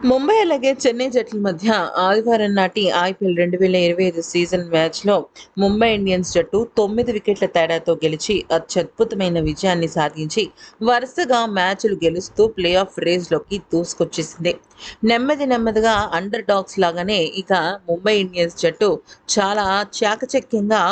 ముంబై అలాగే చెన్నై జట్ల మధ్య ఆదివారం నాటి ఐపీఎల్ రెండు వేల ఇరవై ఐదు సీజన్ మ్యాచ్లో ముంబై ఇండియన్స్ జట్టు తొమ్మిది వికెట్ల తేడాతో గెలిచి అత్యద్భుతమైన విజయాన్ని సాధించి వరుసగా మ్యాచ్లు గెలుస్తూ ప్లే ఆఫ్ రేస్లోకి దూసుకొచ్చేసింది. నెమ్మది నెమ్మదిగా అండర్ డాగ్స్ లాగానే ఇక ముంబై ఇండియన్స్ జట్టు చాలా చాకచక్యంగా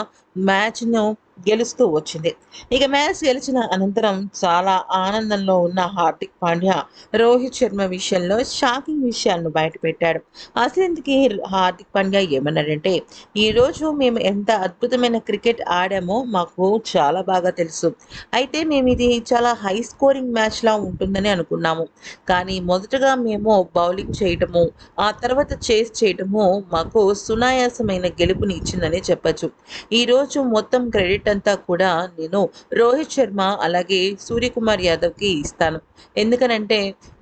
మ్యాచ్ను గెలుస్తూ వచ్చింది. ఇక మ్యాచ్ గెలిచిన అనంతరం చాలా ఆనందంలో ఉన్న హార్దిక్ పాండ్యా రోహిత్ శర్మ విషయంలో షాకింగ్ విషయాలను బయటపెట్టాడు. అసలుకి హార్దిక్ పాండ్యా ఏమన్నాడంటే ఈరోజు మేము ఎంత అద్భుతమైన క్రికెట్ ఆడామో మాకు చాలా బాగా తెలుసు. అయితే మేము ఇది చాలా హై స్కోరింగ్ మ్యాచ్లా ఉంటుందని అనుకున్నాము. కానీ మొదటగా మేము బౌలింగ్ చేయటము ఆ తర్వాత చేస్ చేయటము మాకు సునాయాసమైన గెలుపుని ఇచ్చిందని చెప్పచ్చు. ఈరోజు మొత్తం క్రెడిట్ అంతా కూడా నేను రోహిత్ శర్మ అలాగే సూర్యకుమార్ యాదవ్కి ఇస్తాను. ఎందుకనంటే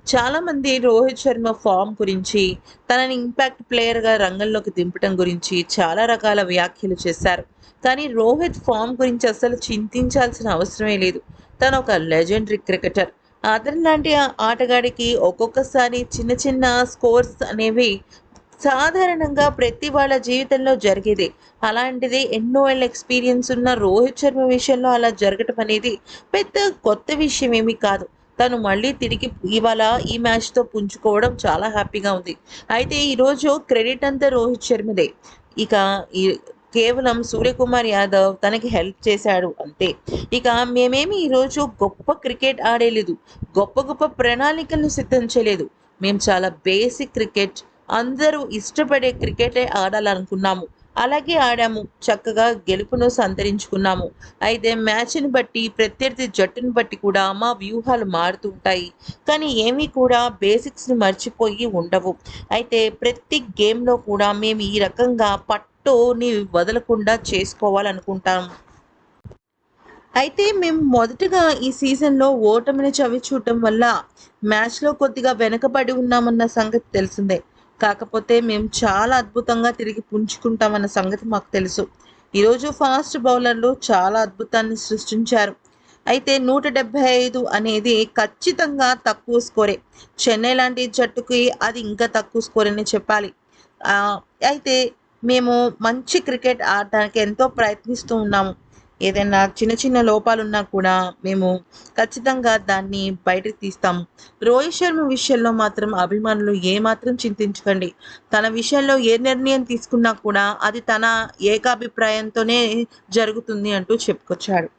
చాలామంది రోహిత్ శర్మ ఫామ్ గురించి తనని ఇంపాక్ట్ ప్లేయర్గా రంగంలోకి దింపడం గురించి చాలా రకాల వ్యాఖ్యలు చేశారు. కానీ రోహిత్ ఫామ్ గురించి అసలు చింతించాల్సిన అవసరమే లేదు. తను ఒక లెజెండరీ క్రికెటర్. అతని లాంటి ఆటగాడికి ఒక్కొక్కసారి చిన్న చిన్న స్కోర్స్ అనేవి సాధారణంగా ప్రతి వాళ్ళ జీవితంలో జరిగేదే. అలాంటిది ఎన్నో ఏళ్ళ ఎక్స్పీరియన్స్ ఉన్న రోహిత్ శర్మ విషయంలో అలా జరగటం అనేది పెద్ద కొత్త విషయం ఏమీ కాదు. తను మళ్ళీ తిరిగి ఇవాళ ఈ మ్యాచ్తో పుంజుకోవడం చాలా హ్యాపీగా ఉంది. అయితే ఈరోజు క్రెడిట్ అంతా రోహిత్ శర్మదే. ఇక ఈ కేవలం సూర్యకుమార్ యాదవ్ తనకి హెల్ప్ చేశాడు అంతే. ఇక మేమేమి ఈరోజు గొప్ప క్రికెట్ ఆడేలేదు. గొప్ప గొప్ప ప్రణాళికలను సిద్ధం చేయలేదు. మేము చాలా బేసిక్ క్రికెట్ అందరూ ఇష్టపడే క్రికెటే ఆడాలనుకున్నాము. అలాగే ఆడాము. చక్కగా గెలుపును సంతరించుకున్నాము. అయితే మ్యాచ్ని బట్టి ప్రత్యర్థి జట్టును బట్టి కూడా మా వ్యూహాలు మారుతుంటాయి కానీ ఏమీ కూడా బేసిక్స్ని మర్చిపోయి ఉండవు. అయితే ప్రతి గేమ్లో కూడా మేము ఈ రకంగా పట్టుని వదలకుండా చేసుకోవాలనుకుంటాం. అయితే మేము మొదటగా ఈ సీజన్లో ఓటమిని చవి చూడటం వల్ల మ్యాచ్లో కొద్దిగా వెనకబడి ఉన్నామన్న సంగతి తెలిసిందే. కాకపోతే మేము చాలా అద్భుతంగా తిరిగి పుంజుకుంటామన్న సంగతి మాకు తెలుసు. ఈరోజు ఫాస్ట్ బౌలర్లు చాలా అద్భుతాన్ని సృష్టించారు. అయితే నూట డెబ్బై ఐదు అనేది ఖచ్చితంగా తక్కువ స్కోరే. చెన్నై లాంటి జట్టుకి అది ఇంకా తక్కువ స్కోర్ అని చెప్పాలి అయితే మేము మంచి క్రికెట్ ఆడటానికి ఎంతో ప్రయత్నిస్తూ ఉన్నాము. ఏదైనా చిన్న చిన్న లోపాలున్నా కూడా మేము ఖచ్చితంగా దాన్ని బయటకు తీస్తాం రోహిత్ శర్మ విషయంలో మాత్రం అభిమానులు ఏమాత్రం చింతించకండి. తన విషయంలో ఏ నిర్ణయం తీసుకున్నా కూడా అది తన ఏకాభిప్రాయంతోనే జరుగుతుంది అంటూ చెప్పుకొచ్చాడు